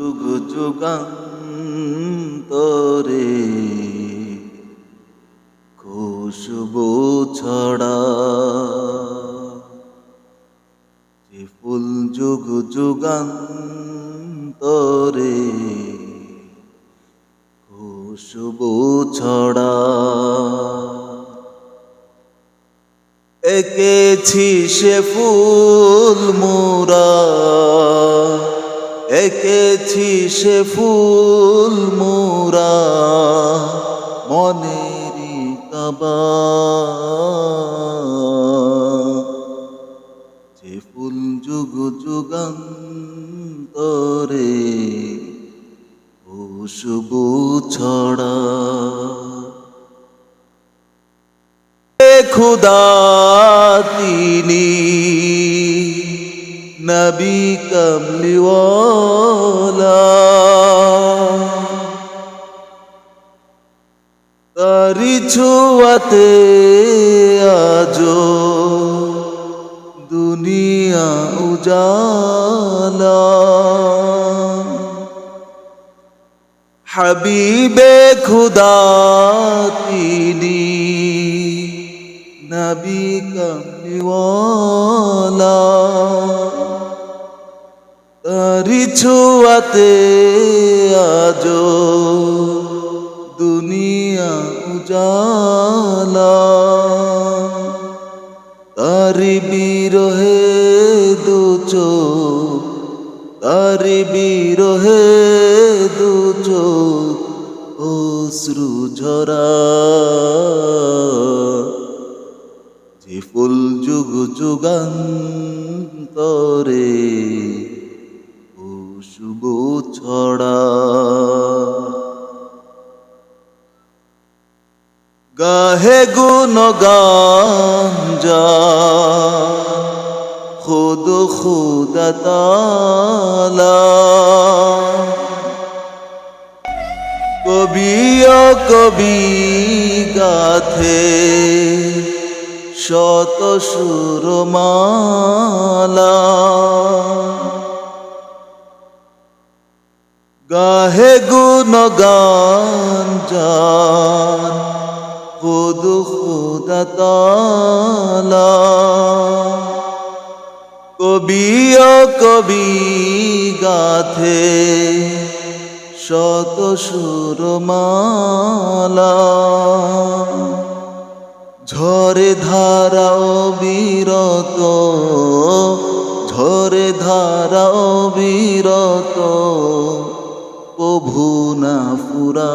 যুগ যুগান্তরে খুশবু ছড়া। যে ফুল যুগ যুগান্তরে খুশবু ছড়া। এঁকেছি সে ফুল মোরা। এঁকেছি সে ফুল মোরা মনেরই কাবা যে ফুল যুগ যুগান্তরে খুশবু ছড়া। খুদা তিনি নবী কমলিওয়ালা তারি ছোয়াতে আজো দুনিয়া উজালা। হাবিবে খুদা তিনি নবী কমলিওয়ালা তারি ছোয়াতে আজো দুনিয়া উজালা। তারি বিরহে দু তারি বিরহে দু চোখ, অশ্রু ঝরা। যে ফুল যুগ যুগান্তরে গাহে গুণ গাঞ্জা খুদ খুদ তালা। কবি কবি গাথে শত সুরমালা। গাহে গুণ গান খুদ খুদ কবি কবি গাথে শত সুরমালা। ঝরে ধারা বিরত, ঝরে ধারা বিরত, প্রভু না ফুরা।